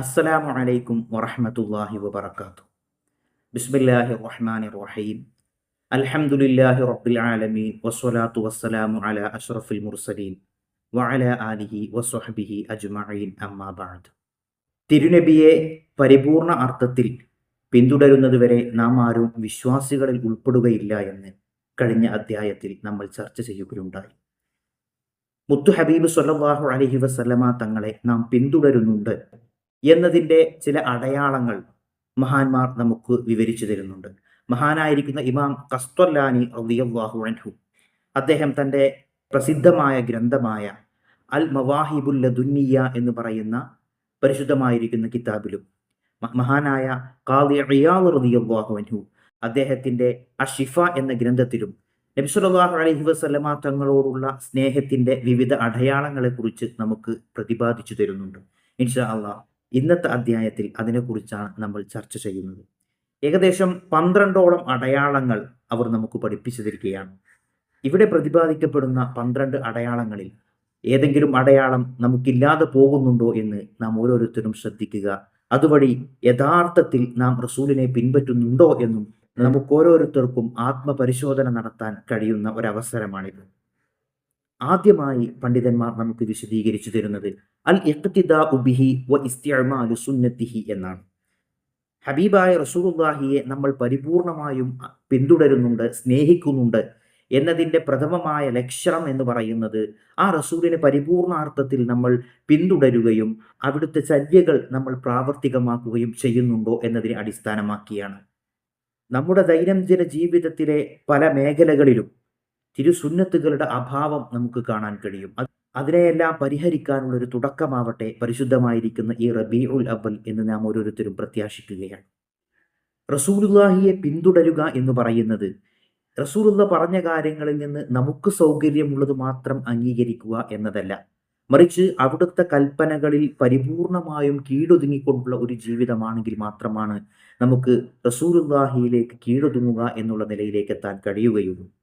അസ്സലാമു അലൈക്കും വറഹമത്തല്ലാഹി വബർക്കാത്തു ബിസ്മില്ലാഹി റഹ്മാൻ റഹീം. അൽഹംദുലില്ലാഹി റബ്ബിൽ ആലമീൻ. വസ്സലാത്തു വസ്സലാമു അല അഷ്റഫിൽ മുർസലീൻ. വഅല ആലിഹി വസ്വഹബിഹി അജ്മഈൻ. അമ്മാ ബഅദ്. തിരുനബിയെ പരിപൂർണ അർത്ഥത്തിൽ പിന്തുടരുന്നതുവരെ നാം ആരും വിശ്വാസികളിൽ ഉൾപ്പെടുകയില്ല എന്ന് കഴിഞ്ഞ അധ്യായത്തിൽ നമ്മൾ ചർച്ച ചെയ്യുകയുണ്ടായി. മുത്തു ഹബീബ് സ്വല്ലല്ലാഹു അലൈഹി വസല്ലമ തങ്ങളെ നാം പിന്തുടരുന്നുണ്ട് എന്നതിന്റെ ചില അടയാളങ്ങൾ മഹാന്മാർ നമുക്ക് വിവരിച്ചു തരുന്നുണ്ട്. മഹാനായിരിക്കുന്ന ഇമാം കസ്തൊല്ലാനി റളിയല്ലാഹു അൻഹു അദ്ദേഹം തന്റെ പ്രസിദ്ധമായ ഗ്രന്ഥമായ അൽ മവാഹിബുല്ല ദുന്നിയ എന്ന് പറയുന്ന പരിശുദ്ധമായിരിക്കുന്ന കിതാബിലും മഹാനായ കാദി റിയാവ് റളിയല്ലാഹു അൻഹു അദ്ദേഹത്തിന്റെ അഷിഫ എന്ന ഗ്രന്ഥത്തിലും നബിസുല്ലാഹു അലഹി വസല്ലമ തങ്ങളോടുള്ള സ്നേഹത്തിന്റെ വിവിധ അടയാളങ്ങളെക്കുറിച്ച് നമുക്ക് പ്രതിപാദിച്ചു തരുന്നുണ്ട്. ഇൻഷാ അള്ളാഹ് ഇന്നത്തെ അധ്യായത്തിൽ അതിനെക്കുറിച്ചാണ് നമ്മൾ ചർച്ച ചെയ്യുന്നത്. ഏകദേശം പന്ത്രണ്ടോളം അടയാളങ്ങൾ അവർ നമുക്ക് പഠിപ്പിച്ചു തരികയാണ് ഇവിടെ പ്രതിപാദിക്കപ്പെടുന്ന പന്ത്രണ്ട് അടയാളങ്ങളിൽ ഏതെങ്കിലും അടയാളം നമുക്കില്ലാതെ പോകുന്നുണ്ടോ എന്ന് നാം ഓരോരുത്തരും ശ്രദ്ധിക്കുക. അതുവഴി യഥാർത്ഥത്തിൽ നാം റസൂലിനെ പിൻപറ്റുന്നുണ്ടോ എന്നും നമുക്ക് ഓരോരുത്തർക്കും ആത്മപരിശോധന നടത്താൻ കഴിയുന്ന ഒരവസരമാണിത്. ആദ്യമായി പണ്ഡിതന്മാർ നമുക്ക് വിശദീകരിച്ചു തരുന്നത് അൽ ഇഖ്തിദാ ഉബിഹി വ സുന്നത്തിഹി എന്നാണ്. ഹബീബായ റസൂലുള്ളാഹിയെ നമ്മൾ പരിപൂർണമായും പിന്തുടരുന്നുണ്ട് സ്നേഹിക്കുന്നുണ്ട് എന്നതിന്റെ പ്രഥമമായ ലക്ഷണം എന്ന് പറയുന്നത് ആ റസൂലിനെ പരിപൂർണാർത്ഥത്തിൽ നമ്മൾ പിന്തുടരുകയും അവിടുത്തെ ചര്യകൾ നമ്മൾ പ്രാവർത്തികമാക്കുകയും ചെയ്യുന്നുണ്ടോ എന്നതിനെ അടിസ്ഥാനമാക്കിയാണ്. നമ്മുടെ ദൈനംദിന ജീവിതത്തിലെ പല മേഖലകളിലും തിരുസുന്നത്തുകളുടെ അഭാവം നമുക്ക് കാണാൻ കഴിയും. അതിനെയെല്ലാം പരിഹരിക്കാനുള്ള ഒരു തുടക്കമാവട്ടെ പരിശുദ്ധമായിരിക്കുന്ന ഈ റബീ ഉൽ അവൽ എന്ന് നാം ഓരോരുത്തരും പ്രത്യാശിക്കുകയാണ്. റസൂലുല്ലാഹിയെ പിന്തുടരുക എന്ന് പറയുന്നത് റസൂലുള്ള പറഞ്ഞ കാര്യങ്ങളിൽ നിന്ന് നമുക്ക് സൗകര്യമുള്ളത് മാത്രം അംഗീകരിക്കുക എന്നതല്ല. മറിച്ച് അവിടുത്തെ കൽപ്പനകളിൽ പരിപൂർണമായും കീഴൊതുങ്ങിക്കൊണ്ടുള്ള ഒരു ജീവിതമാണെങ്കിൽ മാത്രമാണ് നമുക്ക് റസൂലുല്ലാഹിയിലേക്ക് കീഴൊതുങ്ങുക എന്നുള്ള നിലയിലേക്ക് എത്താൻ കഴിയുകയുള്ളൂ.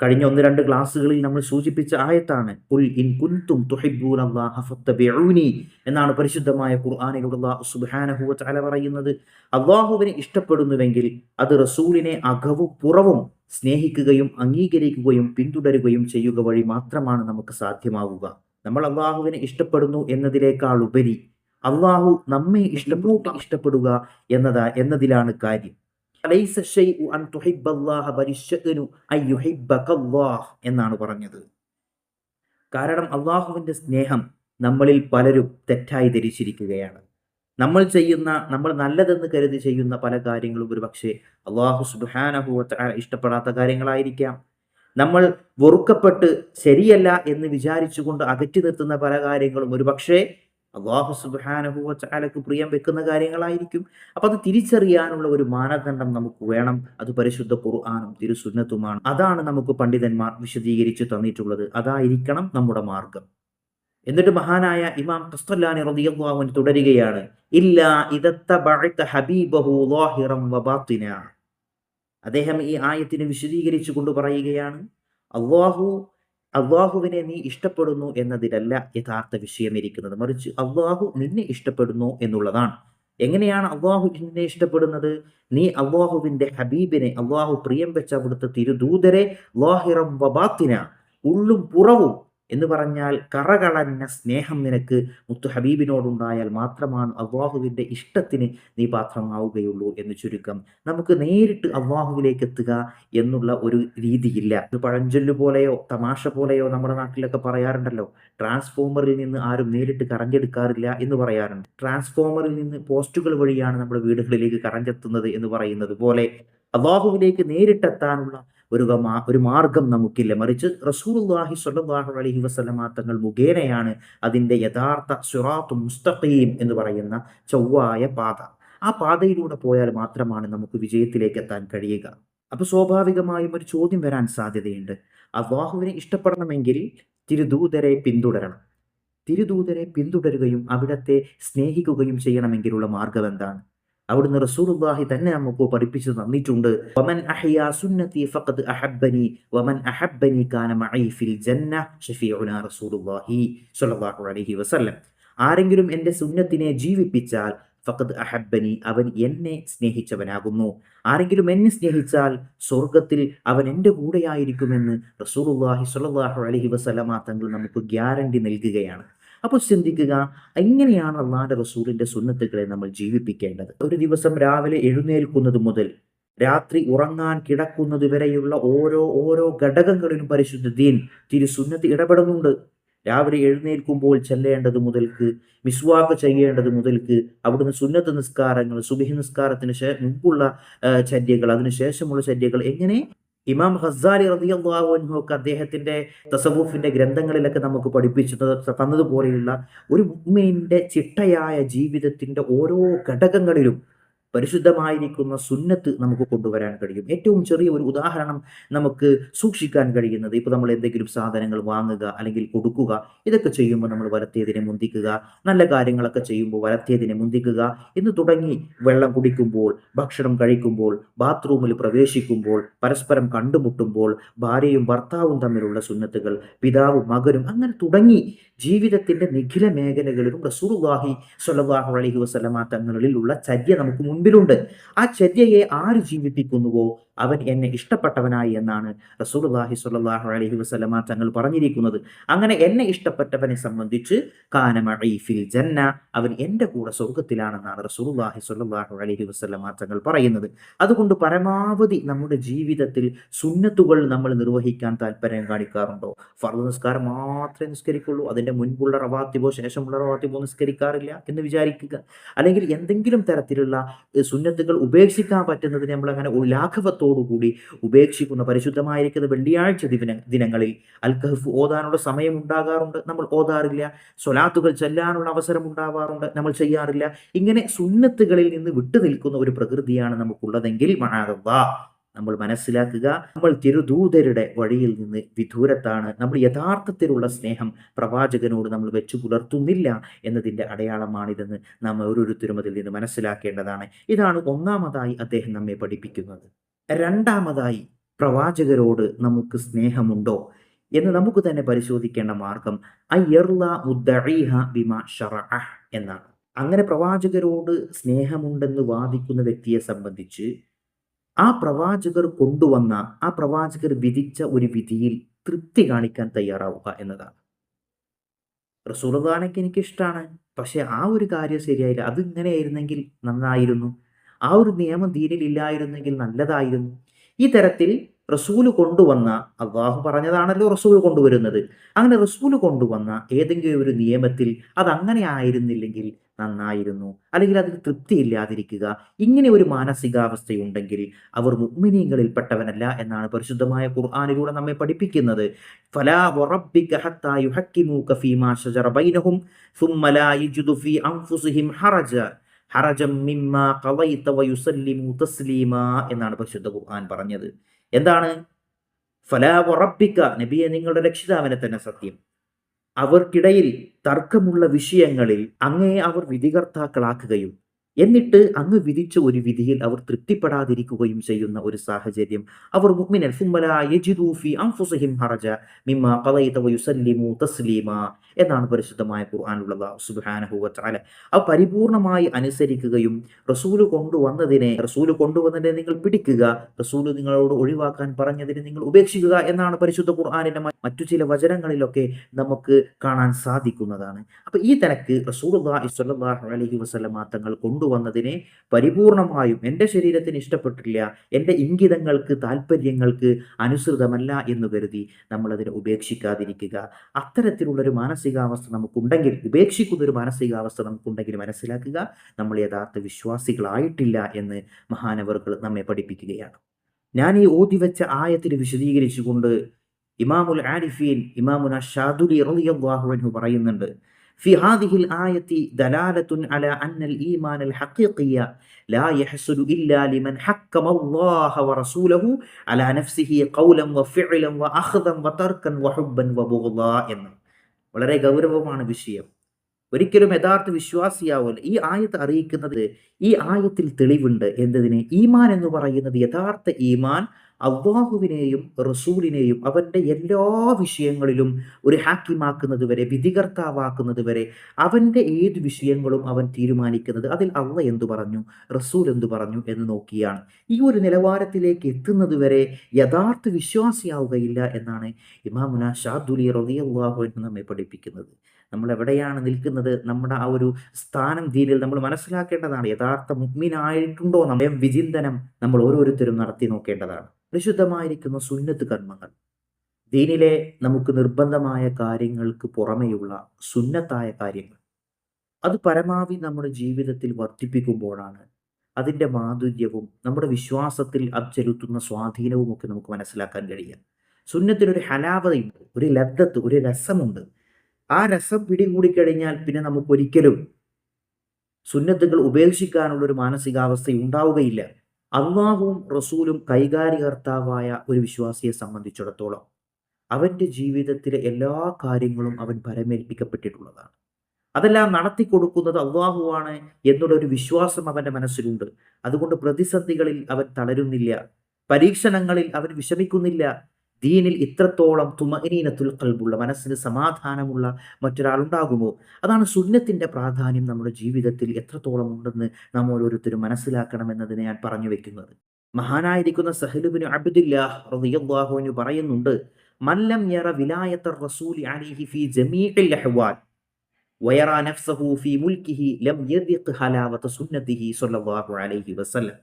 കഴിഞ്ഞ ഒന്ന് രണ്ട് ക്ലാസ്സുകളിൽ നമ്മൾ സൂചിപ്പിച്ച ആയത്താണ് ഉൽ ഇൻ കുന്തും തുഹിബൂൻ ഫത്തബിഊനി എന്നാണ് പരിശുദ്ധമായ ഖുർആാനിലുള്ള വ തആല പറയുന്നത്. അള്ളാഹുവിനെ ഇഷ്ടപ്പെടുന്നുവെങ്കിൽ അത് റസൂലിനെ അകവും പുറവും സ്നേഹിക്കുകയും അംഗീകരിക്കുകയും പിന്തുടരുകയും ചെയ്യുക വഴി മാത്രമാണ് നമുക്ക് സാധ്യമാവുക. നമ്മൾ അള്ളാഹുവിനെ ഇഷ്ടപ്പെടുന്നു എന്നതിലേക്കാൾ ഉപരി അള്ളാഹു നമ്മെ ഇഷ്ടപ്പെട്ടു ഇഷ്ടപ്പെടുക എന്നതാ എന്നതിലാണ് കാര്യം. എന്നാണ് പറഞ്ഞത്. കാരണം അള്ളാഹുവിന്റെ സ്നേഹം നമ്മളിൽ പലരും തെറ്റായി ധരിച്ചിരിക്കുകയാണ്. നമ്മൾ ചെയ്യുന്ന നമ്മൾ നല്ലതെന്ന് കരുതി ചെയ്യുന്ന പല കാര്യങ്ങളും ഒരു പക്ഷേ അള്ളാഹു സുബാനഹുവ ഇഷ്ടപ്പെടാത്ത കാര്യങ്ങളായിരിക്കാം. നമ്മൾ വെറുക്കപ്പെട്ട് ശരിയല്ല എന്ന് വിചാരിച്ചുകൊണ്ട് അകറ്റി നിർത്തുന്ന പല കാര്യങ്ങളും ഒരു പക്ഷേ അള്ളാഹു സുബാനഹുവ ചാലക്ക് പ്രിയം വെക്കുന്ന കാര്യങ്ങളായിരിക്കും. അപ്പൊ അത് തിരിച്ചറിയാനുള്ള ഒരു മാനദണ്ഡം നമുക്ക് വേണം. അത് പരിശുദ്ധ ഖുർആാനും തിരുസുന്നത്തുമാണ് അതാണ് നമുക്ക് പണ്ഡിതന്മാർ വിശദീകരിച്ചു തന്നിട്ടുള്ളത്. അതായിരിക്കണം നമ്മുടെ മാർഗം. എന്നിട്ട് മഹാനായ ഇമാം ഖസ്തല്ലാനി റളിയല്ലാഹു തുടരുകയാണ്. ഇല്ല ഇദത്ത ഹബീബഹു ലാഹിറം വബാത്തിന അദ്ദേഹം ഈ ആയത്തിനെ വിശദീകരിച്ചു കൊണ്ട് പറയുകയാണ്. അള്ളാഹു അള്ളാഹുവിനെ നീ ഇഷ്ടപ്പെടുന്നു എന്നതിലല്ല യഥാർത്ഥ വിഷയം ഇരിക്കുന്നത്. മറിച്ച് അള്ളാഹു നിന്നെ ഇഷ്ടപ്പെടുന്നു എന്നുള്ളതാണ്. എങ്ങനെയാണ് അള്ളാഹു നിന്നെ ഇഷ്ടപ്പെടുന്നത്? നീ അള്ളാഹുവിന്റെ ഹബീബിനെ അള്ളാഹു പ്രിയം വെച്ച അവിടുത്തെ തിരുദൂതരെ ഉള്ളും പുറവും എന്ന് പറഞ്ഞാൽ കറകളഞ്ഞ സ്നേഹം നിനക്ക് മുത്തു ഹബീബിനോടുണ്ടായാൽ മാത്രമാണ് അള്ളാഹുവിന്റെ ഇഷ്ടത്തിന് നീ പാത്രമാവുകയുള്ളൂ എന്ന് ചുരുക്കം. നമുക്ക് നേരിട്ട് അള്ളാഹുവിലേക്ക് എത്തുക എന്നുള്ള ഒരു രീതിയില്ല. ഇത് പഴഞ്ചൊല്ലു പോലെയോ തമാശ പോലെയോ നമ്മുടെ നാട്ടിലൊക്കെ പറയാറുണ്ടല്ലോ. ട്രാൻസ്ഫോമറിൽ നിന്ന് ആരും നേരിട്ട് കറഞ്ചെടുക്കാറില്ല എന്ന് പറയാറുണ്ട്. ട്രാൻസ്ഫോമറിൽ നിന്ന് പോസ്റ്റുകൾ വഴിയാണ് നമ്മുടെ വീടുകളിലേക്ക് കറഞ്ചെത്തുന്നത് എന്ന് പറയുന്നത് പോലെ അള്ളാഹുവിലേക്ക് നേരിട്ടെത്താനുള്ള ഒരു ഒരു മാർഗം നമുക്കില്ല. മറിച്ച് റസൂലുല്ലാഹി സ്വല്ലല്ലാഹു അലൈഹി വസല്ലമ തങ്ങൾ മുഖേനയാണ് അതിന്റെ യഥാർത്ഥ സുറാത്തു മുസ്തഖീം എന്ന് പറയുന്ന ചൊവ്വായ പാത. ആ പാതയിലൂടെ പോയാൽ മാത്രമാണ് നമുക്ക് വിജയത്തിലേക്ക് എത്താൻ കഴിയുക. അപ്പോൾ സ്വാഭാവികമായും ഒരു ചോദ്യം വരാൻ സാധ്യതയുണ്ട്. അള്ളാഹുവിനെ ഇഷ്ടപ്പെടണമെങ്കിൽ തിരുദൂതരെ പിന്തുടരണം. തിരുദൂതരെ പിന്തുടരുകയും അവിടത്തെ സ്നേഹിക്കുകയും ചെയ്യണമെങ്കിലുള്ള മാർഗം എന്താണ്? അവിടുന്ന് റസൂലുള്ളാഹി തന്നെ നമുക്ക് പഠിപ്പിച്ചു തന്നിട്ടുണ്ട്. വമൻ അഹ്യാ സുന്നതി ഫഖദ് അഹബ്ബനി വമൻ അഹബ്ബനി കാന മഈ ഫിൽ ജന്ന ഷഫീഉനാ റസൂലുള്ളാഹി സ്വല്ലല്ലാഹു അലൈഹി വസല്ലം. ആരെങ്കിലും എന്റെ സുന്നത്തിനെ ജീവിപ്പിച്ചാൽ ഫഖദ് അഹബ്ബനി അവൻ എന്നെ സ്നേഹിച്ചവനാകുന്നു. ആരെങ്കിലും എന്നെ സ്നേഹിച്ചാൽ സ്വർഗത്തിൽ അവൻ എന്റെ കൂടെയായിരിക്കുമെന്ന് റസൂലുള്ളാഹി സ്വല്ലല്ലാഹു അലൈഹി വസല്ലമ തങ്ങൾ നമുക്ക് ഗ്യാരണ്ടി നൽകുകയാണ്. അപ്പോൾ ചിന്തിക്കുക എങ്ങനെയാണ് അള്ളാന്റെ റസൂലിന്റെ സുന്നത്തുകളെ നമ്മൾ ജീവിപ്പിക്കേണ്ടത്? ഒരു ദിവസം രാവിലെ എഴുന്നേൽക്കുന്നത് മുതൽ രാത്രി ഉറങ്ങാൻ കിടക്കുന്നത് വരെയുള്ള ഓരോ ഓരോ ഘടകങ്ങളിലും പരിശുദ്ധ ദീൻ തിരുസുന്നത്ത് ഇടപെടുന്നുണ്ട്. രാവിലെ എഴുന്നേൽക്കുമ്പോൾ ചെല്ലേണ്ടത് മുതൽക്ക് മിസ്വാക്ക് ചെയ്യേണ്ടത് മുതൽക്ക് അവിടുന്ന് സുന്നത്ത് നിസ്കാരങ്ങൾ സുബിഹി നിസ്കാരത്തിന് മുമ്പുള്ള ചര്യകൾ അതിനുശേഷമുള്ള ചര്യകൾ എങ്ങനെ ഇമാം ഹസാലി റതിയല്ലാഹു ഒക്കെ അദ്ദേഹത്തിന്റെ തസവൂഫിന്റെ ഗ്രന്ഥങ്ങളിലൊക്കെ നമുക്ക് പഠിപ്പിച്ചു തന്നതുപോലെയുള്ള ഒരു മുഗ്മിനിന്റെ ചിട്ടയായ ജീവിതത്തിന്റെ ഓരോ ഘടകങ്ങളിലും പരിശുദ്ധമായിരിക്കുന്ന സുന്നത്ത് നമുക്ക് കൊണ്ടുവരാൻ കഴിയും. ഏറ്റവും ചെറിയ ഒരു ഉദാഹരണം നമുക്ക് സൂക്ഷിക്കാൻ കഴിയുന്നത് ഇപ്പോൾ നമ്മൾ എന്തെങ്കിലും സാധനങ്ങൾ വാങ്ങുക അല്ലെങ്കിൽ കൊടുക്കുക ഇതൊക്കെ ചെയ്യുമ്പോൾ നമ്മൾ വലത്തേതിനെ മുന്തിക്കുക നല്ല കാര്യങ്ങളൊക്കെ ചെയ്യുമ്പോൾ വലത്തേതിനെ മുന്തിക്കുക എന്ന് തുടങ്ങി വെള്ളം കുടിക്കുമ്പോൾ ഭക്ഷണം കഴിക്കുമ്പോൾ ബാത്റൂമിൽ പ്രവേശിക്കുമ്പോൾ പരസ്പരം കണ്ടുമുട്ടുമ്പോൾ ഭാര്യയും ഭർത്താവും തമ്മിലുള്ള സുന്നത്തുകൾ പിതാവും മകനും അങ്ങനെ തുടങ്ങി ജീവിതത്തിന്റെ നിഖില മേഖലകളിലും റസൂർവാഹി സൊലവാഹ് അലഹി വസ്ലമ തങ്ങളിലുള്ള ചര്യ നമുക്ക് മുൻപിലുണ്ട് ആ ചര്യയെ ആര് ജീവിപ്പിക്കുന്നുവോ? അവൻ എന്നെ ഇഷ്ടപ്പെട്ടവനായി എന്നാണ് റസൂൽഹി സുല്ലാഹു അലഹി വസ്ലമ തങ്ങൾ പറഞ്ഞിരിക്കുന്നത്. അങ്ങനെ എന്നെ ഇഷ്ടപ്പെട്ടവനെ സംബന്ധിച്ച് കാനമീഫിൽ ജന്ന അവൻ എന്റെ കൂടെ സ്വർഗത്തിലാണെന്നാണ് റസൂൽഹി സുല്ലാഹു അലഹി വസ്ലമ തങ്ങൾ പറയുന്നത്. അതുകൊണ്ട് പരമാവധി നമ്മുടെ ജീവിതത്തിൽ സുന്നത്തുകൾ നമ്മൾ നിർവഹിക്കാൻ താല്പര്യം കാണിക്കാറുണ്ടോ? ഫർദ് നിസ്കാരം മാത്രമേ നിസ്കരിക്കുള്ളൂ. അതിന്റെ മുൻപുള്ള റവാത്തിബോ ശേഷമുള്ള റവാത്തിബോ നിസ്കരിക്കാറില്ല എന്ന് വിചാരിക്കുക. അല്ലെങ്കിൽ എന്തെങ്കിലും തരത്തിലുള്ള സുന്നത്തുകൾ ഉപേക്ഷിക്കാൻ പറ്റുന്നതിന് നമ്മൾ അങ്ങനെ ലാഘവത്തോ കൂടി ഉപേക്ഷിക്കുന്ന പരിശുദ്ധമായിരിക്കുന്ന വെള്ളിയാഴ്ച ദിന ദിനങ്ങളിൽ അൽഖഹഫ് ഓതാനുള്ള സമയം ഉണ്ടാകാറുണ്ട്. നമ്മൾ ഓതാറില്ല. സ്വലാത്തുകൾ ചെല്ലാനുള്ള അവസരം ഉണ്ടാവാറുണ്ട്. നമ്മൾ ചെയ്യാറില്ല. ഇങ്ങനെ സുന്നത്തുകളിൽ നിന്ന് വിട്ടുനിൽക്കുന്ന ഒരു പ്രകൃതിയാണ് നമുക്കുള്ളതെങ്കിൽ മഹാറവ നമ്മൾ മനസ്സിലാക്കുക. നമ്മൾ തിരുദൂതരുടെ വഴിയിൽ നിന്ന് വിദൂരത്താണ്. നമ്മൾ യഥാർത്ഥത്തിലുള്ള സ്നേഹം പ്രവാചകനോട് നമ്മൾ വെച്ചു പുലർത്തുന്നില്ല എന്നതിന്റെ അടയാളമാണിതെന്ന് നാം ഓരോരുത്തരും അതിൽ നിന്ന് മനസ്സിലാക്കേണ്ടതാണ്. ഇതാണ് ഒന്നാമതായി അദ്ദേഹം നമ്മെ പഠിപ്പിക്കുന്നത്. രണ്ടാമതായി പ്രവാചകരോട് നമുക്ക് സ്നേഹമുണ്ടോ എന്ന് നമുക്ക് തന്നെ പരിശോധിക്കേണ്ട മാർഗം എന്നാണ്. അങ്ങനെ പ്രവാചകരോട് സ്നേഹമുണ്ടെന്ന് വാദിക്കുന്ന വ്യക്തിയെ സംബന്ധിച്ച് ആ പ്രവാചകർ കൊണ്ടുവന്ന ആ പ്രവാചകർ വിധിച്ച ഒരു വിധിയിൽ തൃപ്തി കാണിക്കാൻ തയ്യാറാവുക എന്നതാണ്. റസൂലദാനൊക്കെ എനിക്കിഷ്ടമാണ് പക്ഷെ ആ ഒരു കാര്യം ശരിയായില്ല. അത് ഇങ്ങനെയായിരുന്നെങ്കിൽ നന്നായിരുന്നു. ആ ഒരു നിയമം ദീനിൽ ഇല്ലായിരുന്നെങ്കിൽ നല്ലതായിരുന്നു. ഈ തരത്തിൽ റസൂൽ കൊണ്ടുവന്ന അള്ളാഹു പറഞ്ഞതാണല്ലോ റസൂൽ കൊണ്ടുവരുന്നത്. അങ്ങനെ റസൂൽ കൊണ്ടുവന്ന ഏതെങ്കിലും ഒരു നിയമത്തിൽ അത് അങ്ങനെ ആയിരുന്നില്ലെങ്കിൽ നന്നായിരുന്നു. അല്ലെങ്കിൽ അതിൽ തൃപ്തിയില്ലാതിരിക്കുക ഇങ്ങനെ ഒരു മാനസികാവസ്ഥയുണ്ടെങ്കിൽ അവർ മുഗ്മിനീങ്ങളിൽപ്പെട്ടവനല്ല എന്നാണ് പരിശുദ്ധമായ ഖുർആാനിലൂടെ നമ്മെ പഠിപ്പിക്കുന്നത്. ഫലാ ഹറജ മിമ്മ വയുസല്ലിമു തസ്ലീമ എന്നാണ് പരിശുദ്ധ ഖുർആൻ പറഞ്ഞത്. എന്താണ്? ഫലാ ഉറപ്പിക്ക നബിയെ നിങ്ങളുടെ രക്ഷിതാവിനെ തന്നെ സത്യം. അവർക്കിടയിൽ തർക്കമുള്ള വിഷയങ്ങളിൽ അങ്ങേ അവർ വിധികർത്താക്കളാക്കുകയും എന്നിട്ട് അങ്ങ് വിധിച്ച ഒരു വിധിയിൽ അവർ തൃപ്തിപ്പെടാതിരിക്കുകയും ചെയ്യുന്ന ഒരു സാഹചര്യം. അവർ മുഅ്മിനൻ ഹറജ മിമ്മ തസ്ലീമ എന്നാണ് പരിശുദ്ധമായ ഖുർആാനുള്ള സുബ്ഹാനഹു അവ പരിപൂർണമായി അനുസരിക്കുകയും റസൂൽ കൊണ്ടുവന്നതിനെ റസൂൽ കൊണ്ടുവന്നതിനെ നിങ്ങൾ പിടിക്കുക റസൂൽ നിങ്ങളോട് ഒഴിവാക്കാൻ പറഞ്ഞതിനെ നിങ്ങൾ ഉപേക്ഷിക്കുക എന്നാണ് പരിശുദ്ധ ഖുർആാനിന്റെ മറ്റു ചില വചനങ്ങളിലൊക്കെ നമുക്ക് കാണാൻ സാധിക്കുന്നതാണ്. അപ്പൊ ഈ തനക്ക് റസൂൽ അലഹി വസ്ലമ തങ്ങൾ കൊണ്ടു കൊണ്ടുവന്നതിനെ പരിപൂർണമായും എന്റെ ശരീരത്തിന് ഇഷ്ടപ്പെട്ടില്ല എന്റെ ഇംഗിതങ്ങൾക്ക് താല്പര്യങ്ങൾക്ക് അനുസൃതമല്ല എന്ന് കരുതി നമ്മളതിനെ ഉപേക്ഷിക്കാതിരിക്കുക. അത്തരത്തിലുള്ളൊരു മാനസികാവസ്ഥ നമുക്കുണ്ടെങ്കിൽ ഉപേക്ഷിക്കുന്ന ഒരു മാനസികാവസ്ഥ നമുക്കുണ്ടെങ്കിൽ മനസ്സിലാക്കുക നമ്മൾ യഥാർത്ഥ വിശ്വാസികളായിട്ടില്ല എന്ന് മഹാനവറുകൾ നമ്മെ പഠിപ്പിക്കുകയാണ്. ഞാൻ ഈ ഓതി വെച്ച ആയത്തിന് വിശദീകരിച്ചുകൊണ്ട് ഇമാമുൽ ആരിഫീൻ ഇമാമുന ഷാദുലി റളിയല്ലാഹു അൻഹു പറയുന്നുണ്ട് في هذه الآية دلالة على أن الإيمان الحقيقي لا يحصل إلا لمن حكم الله ورسوله على نفسه قولا وفعلا وأخذا وتركا وحبا وبغضا എന്ന് വളരെ ഗൗരവമാണ് വിഷയം ഒരിക്കലും യഥാർത്ഥ വിശ്വാസിയാവില്ല ഈ ആയത്ത് അറിയിക്കുന്നത് ഈ ആയത്തിൽ തെളിവുണ്ട് എന്നതിന് ഈമാൻ എന്ന് പറയുന്നത് യഥാർത്ഥ ഈമാൻ അള്ളാഹുവിനെയും റസൂലിനെയും അവന്റെ എല്ലാ വിഷയങ്ങളിലും ഒരു ഹാക്കിമാക്കുന്നത് വരെ വിധികർത്താവാക്കുന്നത് വരെ അവന്റെ ഏത് വിഷയങ്ങളും അവൻ തീരുമാനിക്കുന്നത് അതിൽ അള്ള എന്തു പറഞ്ഞു റസൂൽ എന്തു പറഞ്ഞു എന്ന് നോക്കിയാണ്. ഈ ഒരു നിലവാരത്തിലേക്ക് എത്തുന്നത് വരെ യഥാർത്ഥ വിശ്വാസിയാവുകയില്ല എന്നാണ് ഇമാമുന ഷാദുലി റബി അള്ളാഹു എന്ന് നമ്മെ പഠിപ്പിക്കുന്നത്. നമ്മൾ എവിടെയാണ് നിൽക്കുന്നത്? നമ്മുടെ ആ ഒരു സ്ഥാനം ദീനിൽ നമ്മൾ മനസ്സിലാക്കേണ്ടതാണ്. യഥാർത്ഥ മുഗ്മിനായിട്ടുണ്ടോ? നമ്മെ വിചിന്തനം നമ്മൾ ഓരോരുത്തരും നടത്തി നോക്കേണ്ടതാണ്. പരിശുദ്ധമായിരിക്കുന്ന സുന്നത്ത് കർമ്മങ്ങൾ. ദീനിലെ നമുക്ക് നിർബന്ധമായ കാര്യങ്ങൾക്ക് പുറമെയുള്ള സുന്നത്തായ കാര്യങ്ങൾ. അത് പരമാവധി നമ്മുടെ ജീവിതത്തിൽ വർദ്ധിപ്പിക്കുമ്പോഴാണ് അതിന്റെ മാധുര്യവും നമ്മുടെ വിശ്വാസത്തിൽ അത് ചെലുത്തുന്ന സ്വാധീനവും ഒക്കെ നമുക്ക് മനസ്സിലാക്കാൻ കഴിയുക. സുന്നത്തിനൊരു ഹലാവതയുണ്ട് ഒരു ലബ്ധത്ത് ഒരു രസമുണ്ട്. ആ രസം പിടികൂടിക്കഴിഞ്ഞാൽ പിന്നെ നമുക്കൊരിക്കലും സുന്നത്തുകൾ ഉപേക്ഷിക്കാനുള്ള ഒരു മാനസികാവസ്ഥ ഉണ്ടാവുകയില്ല. അള്ളാഹുവും റസൂലും കൈകാര്യകർത്താവായ ഒരു വിശ്വാസിയെ സംബന്ധിച്ചിടത്തോളം അവന്റെ ജീവിതത്തിലെ എല്ലാ കാര്യങ്ങളും അവൻ പരമേൽപ്പിക്കപ്പെട്ടിട്ടുള്ളതാണ്. അതെല്ലാം നടത്തി കൊടുക്കുന്നത് അള്ളാഹുവാണ് എന്നുള്ള ഒരു വിശ്വാസം അവന്റെ മനസ്സിലുണ്ട്. അതുകൊണ്ട് പ്രതിസന്ധികളിൽ അവൻ തളരുന്നില്ല. പരീക്ഷണങ്ങളിൽ അവൻ വിഷമിക്കുന്നില്ല. ദീനിൽ ഇത്രത്തോളം തുമനീനത്തുൽ കൽബുള്ള മനസ്സിന് സമാധാനമുള്ള മറ്റൊരാളുണ്ടാകുമോ? അതാണ് സുന്നത്തിന്റെ പ്രാധാന്യം നമ്മുടെ ജീവിതത്തിൽ എത്രത്തോളം ഉണ്ടെന്ന് നാം ഓരോരുത്തരും മനസ്സിലാക്കണമെന്നതിനെ ഞാൻ പറഞ്ഞു വെക്കുന്നത്. മഹാനായിരിക്കുന്ന സഹലുബിന് അബ്ദുല്ലാഹു പറയുന്നുണ്ട് മല്ലം യറ വിലായത്ത റസൂലി ജമീഇൽ വയറ നഫ്സഹു ഹലാവത സുന്നത്തിഹി സ്വല്ലല്ലാഹു അലൈഹി വസല്ലം.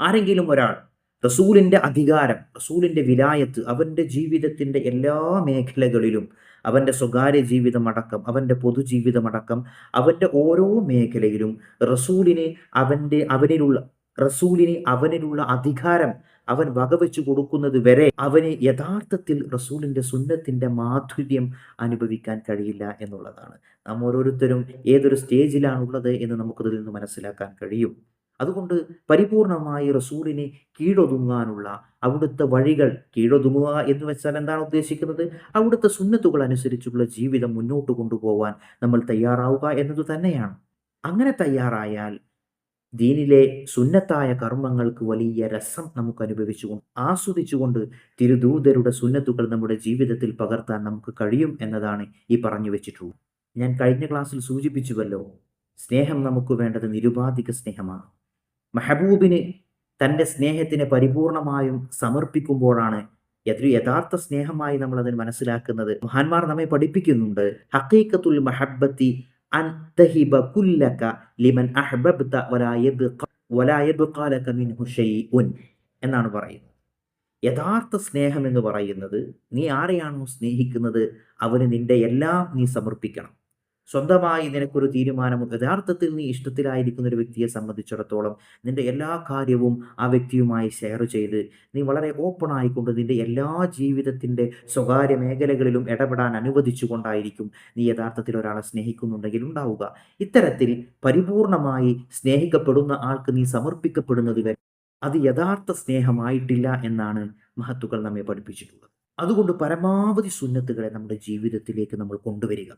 ആരെങ്കിലും ഒരാൾ റസൂലിന്റെ അധികാരം റസൂലിന്റെ വിലായത്ത് അവന്റെ ജീവിതത്തിന്റെ എല്ലാ മേഖലകളിലും അവന്റെ സ്വകാര്യ ജീവിതമടക്കം അവന്റെ പൊതുജീവിതമടക്കം അവന്റെ ഓരോ മേഖലയിലും റസൂലിനെ അവന്റെ അവനിലുള്ള റസൂലിനെ അവനിലുള്ള അധികാരം അവൻ വകവെച്ചു കൊടുക്കുന്നത് വരെ അവന് യഥാർത്ഥത്തിൽ റസൂലിന്റെ സുന്നത്തിന്റെ മാധുര്യം അനുഭവിക്കാൻ കഴിയില്ല എന്നുള്ളതാണ്. നാം ഓരോരുത്തരും ഏതൊരു സ്റ്റേജിലാണുള്ളത് എന്ന് നമുക്കതിൽ നിന്ന് മനസ്സിലാക്കാൻ കഴിയും. അതുകൊണ്ട് പരിപൂർണമായി റസൂലിനെ കീഴൊതുങ്ങാനുള്ള അവിടുത്തെ വഴികൾ കീഴൊതുങ്ങുക എന്ന് വെച്ചാൽ എന്താണ് ഉദ്ദേശിക്കുന്നത്? അവിടുത്തെ സുന്നത്തുകൾ അനുസരിച്ചുള്ള ജീവിതം മുന്നോട്ട് കൊണ്ടുപോകാൻ നമ്മൾ തയ്യാറാവുക എന്നത് തന്നെയാണ്. അങ്ങനെ തയ്യാറായാൽ ദീനിലെ സുന്നത്തായ കർമ്മങ്ങൾക്ക് വലിയ രസം നമുക്ക് അനുഭവിച്ചുകൊണ്ട് ആസ്വദിച്ചുകൊണ്ട് തിരുദൂതരുടെ സുന്നത്തുകൾ നമ്മുടെ ജീവിതത്തിൽ പകർത്താൻ നമുക്ക് കഴിയും എന്നതാണ് ഈ പറഞ്ഞു വെച്ചിട്ടുള്ളത്. ഞാൻ കഴിഞ്ഞ ക്ലാസ്സിൽ സൂചിപ്പിച്ചുവല്ലോ സ്നേഹം നമുക്ക് വേണ്ടത് നിരുപാധിക സ്നേഹമാണ്. മെഹബൂബിന് തന്റെ സ്നേഹത്തിനെ പരിപൂർണമായും സമർപ്പിക്കുമ്പോഴാണ് ഏതൊരു യഥാർത്ഥ സ്നേഹമായി നമ്മൾ അതിന് മനസ്സിലാക്കുന്നത്. മഹാന്മാർ നമ്മെ പഠിപ്പിക്കുന്നുണ്ട്. ഹക്കീക്കത്തുൽ മഹബത്തി ലിമൻ എന്നാണ് പറയുന്നത്. യഥാർത്ഥ സ്നേഹം എന്ന് പറയുന്നത് നീ ആരെയാണോ സ്നേഹിക്കുന്നത് അവന് നിന്റെ എല്ലാം നീ സമർപ്പിക്കണം. സ്വന്തമായി നിനക്കൊരു തീരുമാനം യഥാർത്ഥത്തിൽ നീ ഇഷ്ടത്തിലായിരിക്കുന്ന ഒരു വ്യക്തിയെ സംബന്ധിച്ചിടത്തോളം നിന്റെ എല്ലാ കാര്യവും ആ വ്യക്തിയുമായി ഷെയർ ചെയ്ത് നീ വളരെ ഓപ്പൺ ആയിക്കൊണ്ട് നിന്റെ എല്ലാ ജീവിതത്തിന്റെ സ്വകാര്യ മേഖലകളിലും ഇടപെടാൻ അനുവദിച്ചുകൊണ്ടായിരിക്കും നീ യഥാർത്ഥത്തിൽ ഒരാളെ സ്നേഹിക്കുന്നുണ്ടെങ്കിൽ ഉണ്ടാവുക. ഇത്തരത്തിൽ പരിപൂർണമായി സ്നേഹിക്കപ്പെടുന്ന ആൾക്ക് നീ സമർപ്പിക്കപ്പെടുന്നത് വരെ അത് യഥാർത്ഥ സ്നേഹമായിട്ടില്ല എന്നാണ് മഹത്തുക്കൾ നമ്മെ പഠിപ്പിച്ചിട്ടുള്ളത്. അതുകൊണ്ട് പരമാവധി സുന്നത്തുകളെ നമ്മുടെ ജീവിതത്തിലേക്ക് നമ്മൾ കൊണ്ടുവരിക.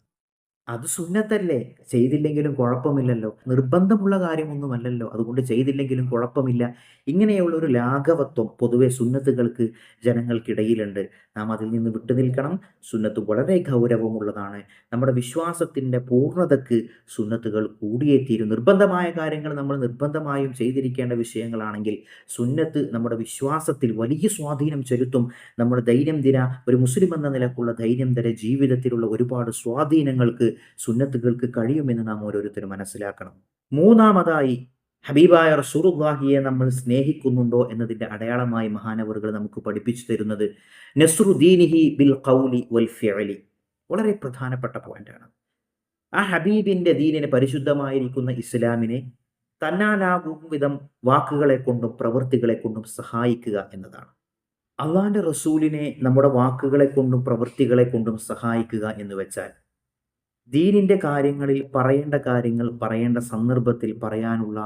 അത് സുന്നത്തല്ലേ? ചെയ്തില്ലെങ്കിലും കുഴപ്പമില്ലല്ലോ. നിർബന്ധമുള്ള കാര്യമൊന്നുമല്ലല്ലോ. അതുകൊണ്ട് ചെയ്തില്ലെങ്കിലും കുഴപ്പമില്ല. ഇങ്ങനെയുള്ള ഒരു ലാഘവത്വം പൊതുവെ സുന്നത്തുകൾക്ക് ജനങ്ങൾക്കിടയിലുണ്ട്. നാം അതിൽ നിന്ന് വിട്ടുനിൽക്കണം സുന്നത്ത് വളരെ ഗൗരവമുള്ളതാണ്. നമ്മുടെ വിശ്വാസത്തിന്റെ പൂർണതക്ക് സുന്നത്തുകൾ കൂടിയേ തീരും നിർബന്ധമായ കാര്യങ്ങൾ നമ്മൾ നിർബന്ധമായും ചെയ്തിരിക്കേണ്ട വിഷയങ്ങളാണെങ്കിൽ സുന്നത്ത് നമ്മുടെ വിശ്വാസത്തിൽ വലിയ സ്വാധീനം ചെലുത്തും. നമ്മുടെ ദൈനംദിന ഒരു മുസ്ലിം എന്ന നിലക്കുള്ള ദൈനംദിന ജീവിതത്തിലുള്ള ഒരുപാട് സ്വാധീനങ്ങൾക്ക് സുന്നത്തുകൾക്ക് കഴിയുമെന്ന് നാം ഓരോരുത്തരും മനസ്സിലാക്കണം. മൂന്നാമതായി ഹബീബായ റസൂറുല്ലാഹിയെ നമ്മൾ സ്നേഹിക്കുന്നുണ്ടോ എന്നതിന്റെ അടയാളമായി മഹാനവറുകൾ നമുക്ക് പഠിപ്പിച്ചു തരുന്നത് നസ്രുദ്ദീനിഹി ബിൽ കൗലി വൽ ഫിഅലി. വളരെ പ്രധാനപ്പെട്ട പോയിന്റാണ്. ആ ഹബീബിന്റെ ദീനിനെ പരിശുദ്ധമായിരിക്കുന്ന ഇസ്ലാമിനെ തന്നാലാകും വിധം വാക്കുകളെ കൊണ്ടും പ്രവൃത്തികളെ കൊണ്ടും സഹായിക്കുക എന്നതാണ്. അള്ളാന്റെ റസൂലിനെ നമ്മുടെ വാക്കുകളെ കൊണ്ടും പ്രവൃത്തികളെ കൊണ്ടും സഹായിക്കുക എന്ന് വെച്ചാൽ ദീനിന്റെ കാര്യങ്ങളിൽ പറയേണ്ട കാര്യങ്ങൾ പറയേണ്ട സന്ദർഭത്തിൽ പറയാനുള്ള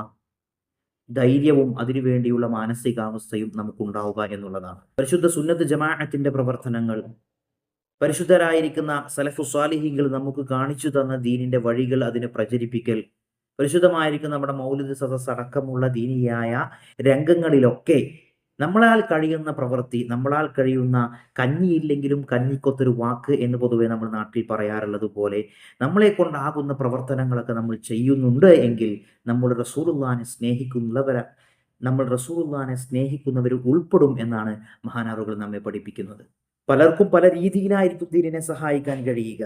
ധൈര്യവും അതിനുവേണ്ടിയുള്ള മാനസികാവസ്ഥയും നമുക്കുണ്ടാവുക എന്നുള്ളതാണ്. പരിശുദ്ധ സുന്നത്ത് ജമാഅത്തിന്റെ പ്രവർത്തനങ്ങൾ പരിശുദ്ധരായിരിക്കുന്ന സലഫു സ്വാലിഹികൾ നമുക്ക് കാണിച്ചു തന്ന ദീനിന്റെ വഴികൾ അതിനെ പ്രചരിപ്പിക്കൽ പരിശുദ്ധമായിരിക്കുന്ന നമ്മുടെ മൗലിക സദസ് അടക്കമുള്ള ദീനിയായ രംഗങ്ങളിലൊക്കെ നമ്മളാൽ കഴിയുന്ന പ്രവൃത്തി നമ്മളാൽ കഴിയുന്ന കഞ്ഞിയില്ലെങ്കിലും കഞ്ഞിക്കൊത്തൊരു വാക്ക് എന്ന് പൊതുവെ നമ്മൾ നാട്ടിൽ പറയാറുള്ളത് പോലെ നമ്മളെ കൊണ്ടാകുന്ന പ്രവർത്തനങ്ങളൊക്കെ നമ്മൾ ചെയ്യുന്നുണ്ട് എങ്കിൽ നമ്മൾ റസൂലുള്ളാനെ സ്നേഹിക്കുന്നവര നമ്മൾ റസൂലുള്ളാനെ സ്നേഹിക്കുന്നവർ ഉൾപ്പെടും എന്നാണ് മഹാനാറുകൾ നമ്മെ പഠിപ്പിക്കുന്നത്. പലർക്കും പല രീതിയിലായിരിക്കും ദീനിനെ സഹായിക്കാൻ കഴിയുക.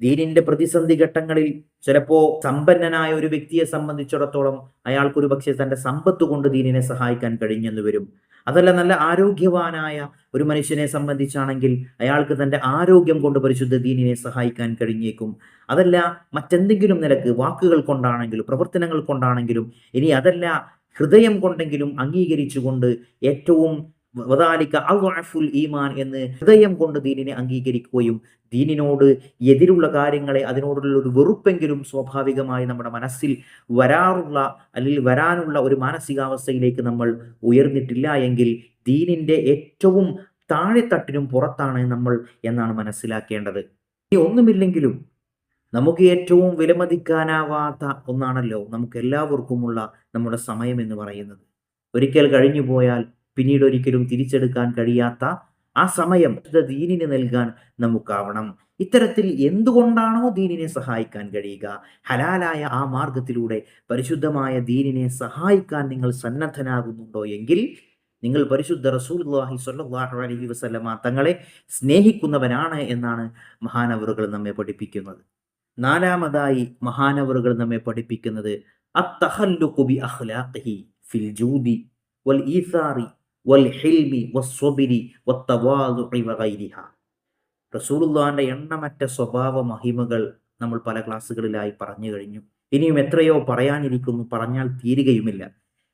ദീനിന്റെ പ്രതിസന്ധി ഘട്ടങ്ങളിൽ ചിലപ്പോ സമ്പന്നനായ ഒരു വ്യക്തിയെ സംബന്ധിച്ചിടത്തോളം അയാൾക്കൊരു പക്ഷേ തന്റെ സമ്പത്ത് കൊണ്ട് ദീനിനെ സഹായിക്കാൻ കഴിഞ്ഞെന്ന് വരും. അതല്ല നല്ല ആരോഗ്യവാനായ ഒരു മനുഷ്യനെ സംബന്ധിച്ചാണെങ്കിൽ അയാൾക്ക് തന്റെ ആരോഗ്യം കൊണ്ട് പരിശുദ്ധ ദീനിനെ സഹായിക്കാൻ കഴിഞ്ഞേക്കും. അതല്ല മറ്റെന്തെങ്കിലും നിലയ്ക്ക് വാക്കുകൾ കൊണ്ടാണെങ്കിലും പ്രവർത്തനങ്ങൾ കൊണ്ടാണെങ്കിലും ഇനി അതല്ല ഹൃദയം കൊണ്ടെങ്കിലും അംഗീകരിച്ചുകൊണ്ട് ഏറ്റവും വദാലിക അൾഫുൽ ഈമാൻ എന്ന് ഹൃദയം കൊണ്ട് ദീനിനെ അംഗീകരിക്കുകയും ദീനിനോട് എതിരുള്ള കാര്യങ്ങളെ അതിനോടുള്ള ഒരു വെറുപ്പെങ്കിലും സ്വാഭാവികമായി നമ്മുടെ മനസ്സിൽ വരാറുള്ള അല്ലെങ്കിൽ വരാനുള്ള ഒരു മാനസികാവസ്ഥയിലേക്ക് നമ്മൾ ഉയർന്നിട്ടില്ല എങ്കിൽ ദീനിന്റെ ഏറ്റവും താഴെത്തട്ടിനും പുറത്താണ് നമ്മൾ എന്നാണ് മനസ്സിലാക്കേണ്ടത്. ഇനി ഒന്നുമില്ലെങ്കിലും നമുക്ക് ഏറ്റവും വിലമതിക്കാനാവാത്ത ഒന്നാണല്ലോ നമുക്ക് എല്ലാവർക്കുമുള്ള നമ്മുടെ സമയം എന്ന് പറയുന്നത്. ഒരിക്കൽ കഴിഞ്ഞു പോയാൽ പിന്നീട് ഒരിക്കലും തിരിച്ചെടുക്കാൻ കഴിയാത്ത ആ സമയം ദീനിന് നൽകാൻ നമുക്കാവണം. ഇത്തരത്തിൽ എന്തുകൊണ്ടാണോ ദീനിനെ സഹായിക്കാൻ കഴിയുക? ഹലാലായ ആ മാർഗത്തിലൂടെ പരിശുദ്ധമായ ദീനിനെ സഹായിക്കാൻ നിങ്ങൾ സന്നദ്ധനാകുന്നുണ്ടോ എങ്കിൽ നിങ്ങൾ പരിശുദ്ധ റസൂൽഹി സ്വല്ലല്ലാഹു അലൈഹി വസല്ലമ തങ്ങളെ സ്നേഹിക്കുന്നവനാണ് എന്നാണ് മഹാനവറുകൾ നമ്മെ പഠിപ്പിക്കുന്നത്. നാലാമതായി മഹാനവറുകൾ നമ്മെ പഠിപ്പിക്കുന്നത് അത്തഹല്ലുഖു ബി അഖ്ലാഖിഹി ഫിൽ ജൂദി വൽ ഈസാറി വൽ ഹിൽമി വസ്വബിരി വത്തവാദുഇ വഗൈരിഹ. റസൂലുള്ളാഹിന്റെ എണ്ണമറ്റ സ്വഭാവ മഹിമകൾ നമ്മൾ പല ക്ലാസ്സുകളിലായി പറഞ്ഞു കഴിഞ്ഞു. ഇനിയും എത്രയോ പറയാനിരിക്കുന്നു പറഞ്ഞാൽ തീരുകയുമില്ല.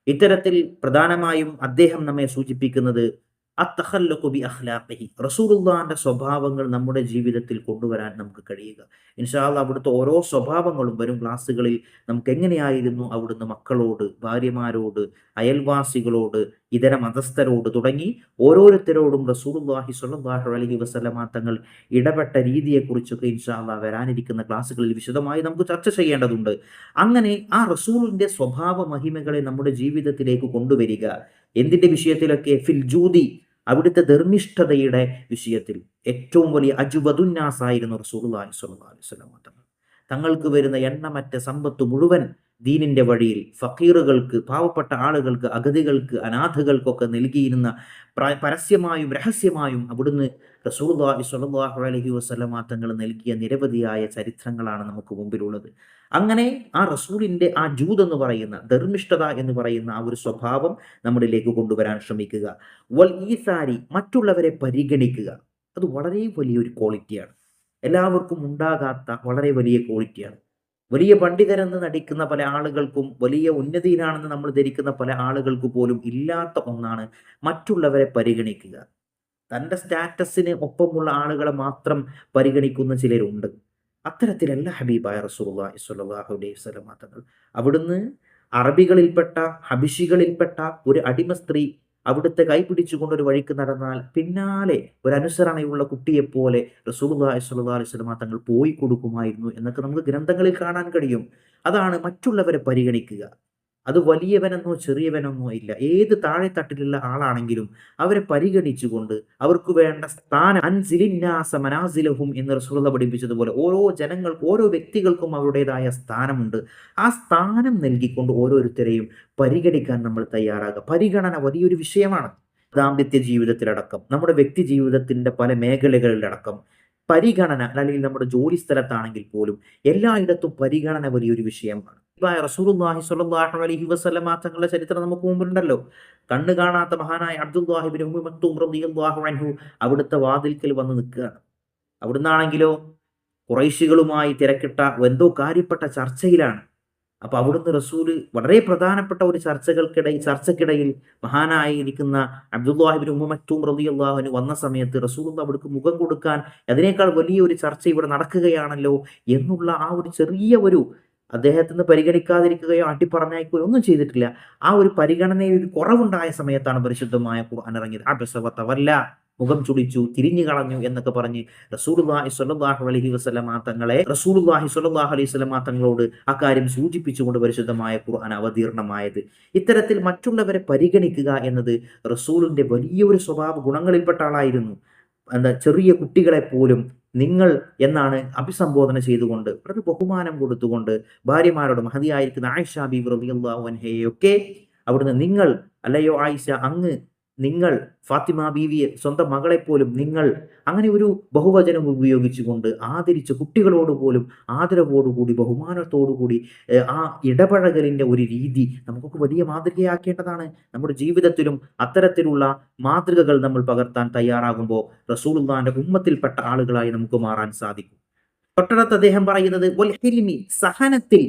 ഇത്തരത്തിൽ പ്രധാനമായും അദ്ദേഹം നമ്മെ സൂചിപ്പിക്കുന്നത് അത്തഹല്ലുബി അഹ്ലാഖി റസൂലുള്ളാഹിന്റെ സ്വഭാവങ്ങൾ നമ്മുടെ ജീവിതത്തിൽ കൊണ്ടുവരാൻ നമുക്ക് കഴിയുക. ഇൻഷാല്ല അവിടുത്തെ ഓരോ സ്വഭാവങ്ങളും വരും ക്ലാസ്സുകളിൽ നമുക്ക് എങ്ങനെയായിരുന്നു അവിടുന്ന് മക്കളോട് ഭാര്യമാരോട് അയൽവാസികളോട് ഇതര മതസ്ഥരോട് തുടങ്ങി ഓരോരുത്തരോടും റസൂലുള്ളാഹി സ്വല്ലല്ലാഹു അലൈഹി വസല്ലമ തങ്ങൾ ഇടപെട്ട രീതിയെക്കുറിച്ചൊക്കെ ഇൻഷാല്ല വരാനിരിക്കുന്ന ക്ലാസ്സുകളിൽ വിശദമായി നമുക്ക് ചർച്ച ചെയ്യേണ്ടതുണ്ട്. അങ്ങനെ ആ റസൂലിന്റെ സ്വഭാവ മഹിമകളെ നമ്മുടെ ജീവിതത്തിലേക്ക് കൊണ്ടുവരിക. എന്തിന്റെ വിഷയത്തിലൊക്കെ? ഫിൽ ജൂതി അവിടുത്തെ ധർമ്മിഷ്ഠതയുടെ വിഷയത്തിൽ ഏറ്റവും വലിയ അജുബദുന്നാസായിരുന്നു റസൂലുള്ളാഹി സ്വല്ലല്ലാഹു അലൈഹി വസല്ലം തങ്ങൾ തങ്ങൾക്ക് വരുന്ന എണ്ണമറ്റ സമ്പത്ത് മുഴുവൻ ദീനിന്റെ വഴിയിൽ ഫക്കീറുകൾക്ക് പാവപ്പെട്ട ആളുകൾക്ക് അഗതികൾക്ക് അനാഥകൾക്കൊക്കെ നൽകിയിരുന്ന പരസ്യമായും രഹസ്യമായും അവിടുന്ന് റസൂലുള്ളാഹി സ്വല്ലല്ലാഹു അലൈഹി വസല്ലം തങ്ങൾ നൽകിയ നിരവധിയായ ചരിത്രങ്ങളാണ് നമുക്ക് മുമ്പിലുള്ളത്. അങ്ങനെ ആ റസൂലിന്റെ ആ ജൂത് എന്ന് പറയുന്ന ധർമ്മിഷ്ഠത എന്ന് പറയുന്ന ആ ഒരു സ്വഭാവം നമ്മളിലേക്ക് കൊണ്ടുവരാൻ ശ്രമിക്കുക. വൽ ഈസാരി മറ്റുള്ളവരെ പരിഗണിക്കുക. അത് വളരെ വലിയൊരു ക്വാളിറ്റിയാണ്. എല്ലാവർക്കും ഉണ്ടാകാത്ത വളരെ വലിയ ക്വാളിറ്റിയാണ്. വലിയ പണ്ഡിതരെന്ന് നടിക്കുന്ന പല ആളുകൾക്കും വലിയ ഉന്നതിയിലാണെന്ന് നമ്മൾ ധരിക്കുന്ന പല ആളുകൾക്ക് പോലും ഇല്ലാത്ത ഒന്നാണ് മറ്റുള്ളവരെ പരിഗണിക്കുക. തന്റെ സ്റ്റാറ്റസിന് ഒപ്പമുള്ള ആളുകളെ മാത്രം പരിഗണിക്കുന്ന ചിലരുണ്ട്. അത്തരത്തിലല്ല ഹബീബായ റസൂലുള്ളാഹി സ്വല്ലല്ലാഹു അലൈഹി വസല്ലം തങ്ങൾ അവിടുന്ന് അറബികളിൽപ്പെട്ട ഹബിഷികളിൽപ്പെട്ട ഒരു അടിമ സ്ത്രീ അവിടുത്തെ കൈ പിടിച്ചുകൊണ്ട് ഒരു വഴിക്ക് നടന്നാൽ പിന്നാലെ ഒരു അനുസരണയുള്ള കുട്ടിയെപ്പോലെ റസൂലുള്ളാഹി സ്വല്ലല്ലാഹി അലൈഹി വസല്ലം തങ്ങൾ പോയി കൊടുക്കുമായിരുന്നു എന്നൊക്കെ നമുക്ക് ഗ്രന്ഥങ്ങളിൽ കാണാൻ കഴിയും. അതാണ് മറ്റുള്ളവരെ പരിഗണിക്കുക. അത് വലിയവനെന്നോ ചെറിയവനെന്നോ ഇല്ല. ഏത് താഴെത്തട്ടിലുള്ള ആളാണെങ്കിലും അവരെ പരിഗണിച്ചുകൊണ്ട് അവർക്ക് വേണ്ട സ്ഥാനം അൻസിലിന്നാസ മനാസിലഹും എന്ന് റസൂല പഠിപ്പിച്ചതുപോലെ ഓരോ ജനങ്ങൾക്കും ഓരോ വ്യക്തികൾക്കും അവരുടേതായ സ്ഥാനമുണ്ട്. ആ സ്ഥാനം നൽകിക്കൊണ്ട് ഓരോരുത്തരെയും പരിഗണിക്കാൻ നമ്മൾ തയ്യാറാകുക. പരിഗണന വലിയൊരു വിഷയമാണ്. ദാമ്പത്യ ജീവിതത്തിലടക്കം നമ്മുടെ വ്യക്തി ജീവിതത്തിന്റെ പല മേഖലകളിലടക്കം. പരിഗണന അല്ലെങ്കിൽ നമ്മുടെ ജോലി സ്ഥലത്താണെങ്കിൽ പോലും എല്ലായിടത്തും പരിഗണന വലിയൊരു വിഷയമാണ്. റസൂലുള്ളാഹി സ്വല്ലല്ലാഹു അലൈഹി വസല്ലമ തങ്ങളുടെ ചരിത്രം നമുക്ക് മുമ്പിലുണ്ടല്ലോ. കണ്ണു കാണാത്ത മഹാനായ അബ്ദുല്ലാഹിബിൻ അൻഹു അവിടുത്തെ വാതിൽക്കൽ വന്ന് നിൽക്കുകയാണ്. അവിടുന്നാണെങ്കിലോ കുറൈശികളുമായി തിരക്കിട്ട എന്തോ കാര്യപ്പെട്ട ചർച്ചയിലാണ്. അപ്പൊ അവിടുന്ന് റസൂൽ വളരെ പ്രധാനപ്പെട്ട ഒരു ചർച്ചകൾക്കിടയിൽ ചർച്ചക്കിടയിൽ മഹാനായിരിക്കുന്ന അബ്ദുല്ലാഹിബിൻ ഉമ്മ മക്തൂം റളിയല്ലാഹു വന്ന സമയത്ത് റസൂൽ അവിടുക്ക് മുഖം കൊടുക്കാൻ അതിനേക്കാൾ വലിയ ഒരു ചർച്ച ഇവിടെ നടക്കുകയാണല്ലോ എന്നുള്ള ആ ഒരു ചെറിയ ഒരു അദ്ദേഹത്തിന് പരിഗണിക്കാതിരിക്കുകയോ അട്ടിപ്പറഞ്ഞയക്കുകയോ ഒന്നും ചെയ്തിട്ടില്ല. ആ ഒരു പരിഗണനയിൽ ഒരു കുറവുണ്ടായ സമയത്താണ് പരിശുദ്ധമായ ഖുർആൻ ഇറങ്ങിയത്. അബസവത്തവല്ല മുഖം ചുളിച്ചു തിരിഞ്ഞു കളഞ്ഞു എന്നൊക്കെ പറഞ്ഞ് റസൂലുല്ലാഹി സ്വല്ലല്ലാഹു അലൈഹി വസല്ലമ തങ്ങളെ റസൂലുല്ലാഹി സ്വല്ലല്ലാഹു അലൈഹി വസല്ലമ തങ്ങളോട് അക്കാര്യം സൂചിപ്പിച്ചുകൊണ്ട് പരിശുദ്ധമായ ഖുർആൻ അവതീർണമായത്. ഇത്തരത്തിൽ മറ്റുള്ളവരെ പരിഗണിക്കുക എന്നത് റസൂലിന്റെ വലിയൊരു സ്വഭാവ ഗുണങ്ങളിൽപ്പെട്ട ആളായിരുന്നു. എന്താ ചെറിയ കുട്ടികളെ പോലും നിങ്ങൾ എന്നാണ് അഭിസംബോധന ചെയ്തുകൊണ്ട് വളരെ ബഹുമാനം കൊടുത്തുകൊണ്ട് ഭാര്യമാരോട് മഹതിയായിരിക്കുന്ന ആയിഷ ബീബ് റളിയല്ലാഹു അൻഹയൊക്കെ അവിടുന്ന് നിങ്ങൾ അല്ലയോ ആയിഷ അങ്ങ് നിങ്ങൾ ഫാത്തിമ ബീവിയെ സ്വന്തം മകളെപ്പോലും നിങ്ങൾ അങ്ങനെ ഒരു ബഹുവചനം ഉപയോഗിച്ചുകൊണ്ട് ആദരിച്ച കുട്ടികളോട് പോലും ആദരവോടുകൂടി ബഹുമാനത്തോടുകൂടി ആ ഇടപഴകലിന്റെ ഒരു രീതി നമുക്കൊക്കെ വലിയ മാതൃകയാക്കേണ്ടതാണ്. നമ്മുടെ ജീവിതത്തിലും അത്തരത്തിലുള്ള മാതൃകകൾ നമ്മൾ പകർത്താൻ തയ്യാറാകുമ്പോൾ റസൂലുള്ളാന്റെ ഉമ്മത്തിൽപ്പെട്ട ആളുകളായി നമുക്ക് മാറാൻ സാധിക്കും. തൊട്ടടുത്ത് അദ്ദേഹം പറയുന്നത് സഹനത്തിൽ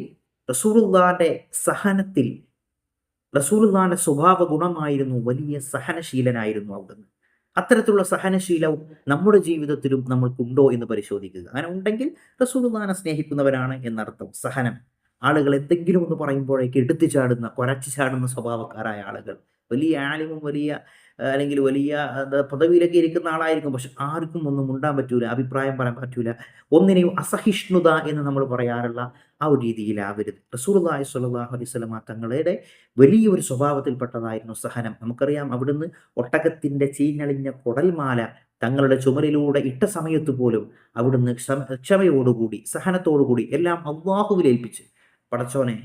റസൂലുള്ളാന്റെ സഹനത്തിൽ റസൂലുള്ളാന്റെ സ്വഭാവ ഗുണമായിരുന്നു വലിയ സഹനശീലനായിരുന്നു അവിടുന്ന്. അത്തരത്തിലുള്ള സഹനശീലവും നമ്മുടെ ജീവിതത്തിലും നമ്മൾക്കുണ്ടോ എന്ന് പരിശോധിക്കുക. അങ്ങനെ ഉണ്ടെങ്കിൽ റസൂലുള്ളാനെ സ്നേഹിക്കുന്നവരാണ് എന്നർത്ഥം. സഹനം. ആളുകൾ എന്തെങ്കിലും ഒന്ന് പറയുമ്പോഴേക്ക് എടുത്തു ചാടുന്ന കൊരച്ചു ചാടുന്ന സ്വഭാവക്കാരായ ആളുകൾ. വലിയ ആലിമും വലിയ അല്ലെങ്കിൽ വലിയ പദവിയിലൊക്കെ ഇരിക്കുന്ന ആളായിരിക്കും. പക്ഷെ ആർക്കും ഒന്നും ഉണ്ടാൻ പറ്റൂല അഭിപ്രായം പറയാൻ പറ്റൂല. ഒന്നിനെയും അസഹിഷ്ണുത എന്ന് നമ്മൾ പറയാറുള്ള ആ ഒരു രീതിയിലാവരുത്. റസൂർദായ് സുല്ലാഹു അലൈഹി സ്വലമ തങ്ങളുടെ വലിയൊരു സ്വഭാവത്തിൽപ്പെട്ടതായിരുന്നു സഹനം. നമുക്കറിയാം അവിടുന്ന് ഒട്ടകത്തിന്റെ ചീഞ്ഞളിഞ്ഞ കുടൽമാല തങ്ങളുടെ ചുമരിലൂടെ ഇട്ട സമയത്ത് പോലും അവിടുന്ന് ക്ഷമയോടുകൂടി സഹനത്തോടുകൂടി എല്ലാം അള്ളാഹുവിലേൽപ്പിച്ച് പടച്ചോനെ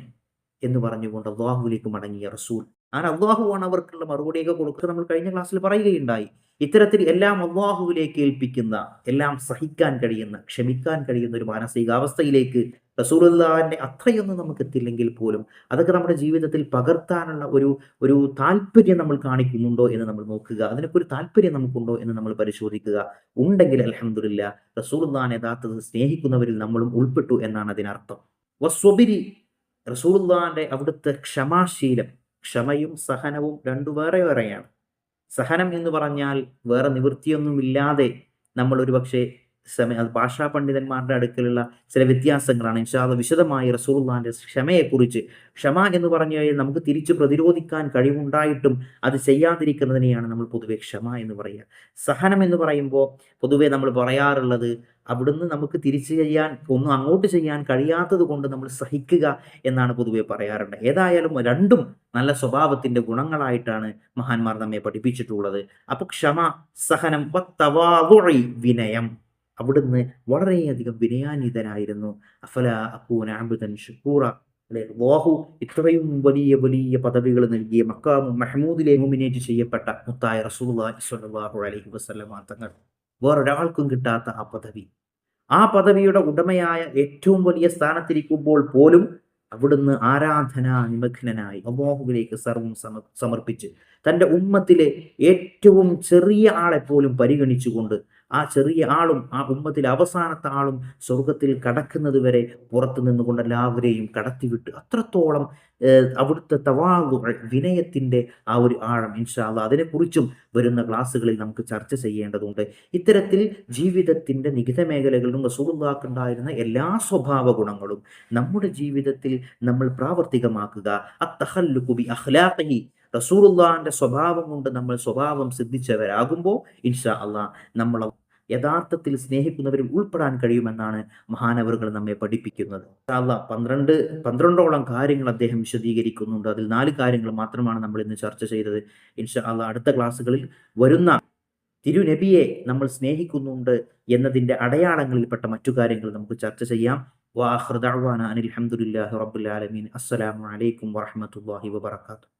എന്ന് പറഞ്ഞുകൊണ്ട് അള്ളാഹുവിലേക്ക് മടങ്ങിയ റസൂൽ അങ്ങനെ അള്ളാഹുവാണ് അവർക്കുള്ള മറുപടിയൊക്കെ കൊടുക്കുക നമ്മൾ കഴിഞ്ഞ ക്ലാസ്സിൽ പറയുകയുണ്ടായി. ഇത്തരത്തിൽ എല്ലാം അള്ളാഹുവിലേക്ക് ഏൽപ്പിക്കുന്ന എല്ലാം സഹിക്കാൻ കഴിയുന്ന ക്ഷമിക്കാൻ കഴിയുന്ന ഒരു മാനസികാവസ്ഥയിലേക്ക് റസൂലുള്ളാഹിന്റെ അത്രയൊന്നും നമുക്ക് എത്തില്ലെങ്കിൽ പോലും അതൊക്കെ നമ്മുടെ ജീവിതത്തിൽ പകർത്താനുള്ള ഒരു ഒരു താല്പര്യം നമ്മൾ കാണിക്കുന്നുണ്ടോ എന്ന് നമ്മൾ നോക്കുക. അതിനൊക്കെ ഒരു താല്പര്യം നമുക്കുണ്ടോ എന്ന് നമ്മൾ പരിശോധിക്കുക. ഉണ്ടെങ്കിൽ അലഹമില്ല റസൂറുല്ലാൻ യഥാർത്ഥത്തിൽ സ്നേഹിക്കുന്നവരിൽ നമ്മളും ഉൾപ്പെട്ടു എന്നാണ് അതിനർത്ഥം. വസ്വബിരി റസൂലുള്ളാഹിന്റെ അവിടുത്തെ ക്ഷമാശീലം ക്ഷമയും സഹനവും രണ്ടു വേറെ വേറെയാണ്. സഹനം എന്ന് പറഞ്ഞാൽ വേറെ നിവൃത്തിയൊന്നുമില്ലാതെ നമ്മൾ ഒരുപക്ഷെ സമയ അത് ഭാഷാ പണ്ഡിതന്മാരുടെ അടുക്കലുള്ള ചില വ്യത്യാസങ്ങളാണ്. ഇൻഷാദ് വിശദമായി റസൂള്ളാന്റെ ക്ഷമയെക്കുറിച്ച് ക്ഷമ എന്ന് പറഞ്ഞു കഴിഞ്ഞാൽ നമുക്ക് തിരിച്ചു പ്രതിരോധിക്കാൻ കഴിവുണ്ടായിട്ടും അത് ചെയ്യാതിരിക്കുന്നതിനെയാണ് നമ്മൾ പൊതുവെ ക്ഷമ എന്ന് പറയുക. സഹനം എന്ന് പറയുമ്പോൾ പൊതുവെ നമ്മൾ പറയാറുള്ളത് അവിടുന്ന് നമുക്ക് തിരിച്ചു ചെയ്യാൻ ഒന്നും അങ്ങോട്ട് ചെയ്യാൻ കഴിയാത്തത് കൊണ്ട് നമ്മൾ സഹിക്കുക എന്നാണ് പൊതുവെ പറയാറുണ്ട്. ഏതായാലും രണ്ടും നല്ല സ്വഭാവത്തിന്റെ ഗുണങ്ങളായിട്ടാണ് മഹാന്മാർ നമ്മെ പഠിപ്പിച്ചിട്ടുള്ളത്. അപ്പൊ ക്ഷമ സഹനം വിനയം. അവിടുന്ന് വളരെയധികം വിനയാനിതനായിരുന്നു. അഫല അക്കൂന അബുദൻ ഷുക്കൂറ അല്ലെ? വാഹു ഇത്രയും വലിയ വലിയ പദവികൾ നൽകിയ മക്കാമു മെഹമൂദിലെ നോമിനേറ്റ് ചെയ്യപ്പെട്ട മുത്തായ സ്വല്ലല്ലാഹു അലൈഹി വസല്ലമ തങ്ങൾ. വേറൊരാൾക്കും കിട്ടാത്ത ആ പദവി. ആ പദവിയുടെ ഉടമയായ ഏറ്റവും വലിയ സ്ഥാനത്തിരിക്കുമ്പോൾ പോലും അവിടുന്ന് ആരാധന നിമഗ്നനായി അബോഹുവിലേക്ക് സർവം സമർപ്പിച്ച് തന്റെ ഉമ്മത്തിലെ ഏറ്റവും ചെറിയ ആളെപ്പോലും പോലും പരിഗണിച്ചുകൊണ്ട് ആ ചെറിയ ആളും ആ ഉമ്മത്തിലെ അവസാനത്തെ ആളും സ്വർഗത്തിൽ കടക്കുന്നത് വരെ പുറത്തു നിന്നുകൊണ്ട് എല്ലാവരെയും കടത്തിവിട്ട് അത്രത്തോളം അവിടുത്തെ തവാകുകൾ വിനയത്തിന്റെ ആ ഒരു ആഴം ഇൻഷാല്ല അതിനെക്കുറിച്ചും വരുന്ന ക്ലാസ്സുകളിൽ നമുക്ക് ചർച്ച ചെയ്യേണ്ടതുണ്ട്. ഇത്തരത്തിൽ ജീവിതത്തിന്റെ നികിത മേഖലകളിലും സുഹൃത്താക്കുണ്ടായിരുന്ന എല്ലാ സ്വഭാവ ഗുണങ്ങളും നമ്മുടെ ജീവിതത്തിൽ നമ്മൾ പ്രാവർത്തികമാക്കുക. അത്തഹല്ലുകുബി അഹ്ലാഖി റസൂലുള്ളാന്റെ സ്വഭാവം കൊണ്ട് നമ്മൾ സ്വഭാവം സിദ്ധിച്ചവരാകുമ്പോൾ ഇൻഷാ അള്ളാഹ് നമ്മൾ യഥാർത്ഥത്തിൽ സ്നേഹിക്കുന്നവരിൽ ഉൾപ്പെടാൻ കഴിയുമെന്നാണ് മഹാനവറുകൾ നമ്മെ പഠിപ്പിക്കുന്നത്. അല്ല പന്ത്രണ്ട് പന്ത്രണ്ടോളം കാര്യങ്ങൾ അദ്ദേഹം വിശദീകരിക്കുന്നുണ്ട്. അതിൽ നാല് കാര്യങ്ങൾ മാത്രമാണ് നമ്മൾ ഇന്ന് ചർച്ച ചെയ്തത്. ഇൻഷാ അടുത്ത ക്ലാസ്സുകളിൽ വരുന്ന തിരുനബിയെ നമ്മൾ സ്നേഹിക്കുന്നുണ്ട് എന്നതിന്റെ അടയാളങ്ങളിൽപ്പെട്ട മറ്റു കാര്യങ്ങൾ നമുക്ക് ചർച്ച ചെയ്യാം. വാഹൃദാൻ അനിൽ അഹമ്മദില്ലാഹി റബ്ബുൽ ആലമീൻ. അസ്സലാമു അലൈക്കും വറഹമത്തല്ലാഹി വബർക്കാത്തു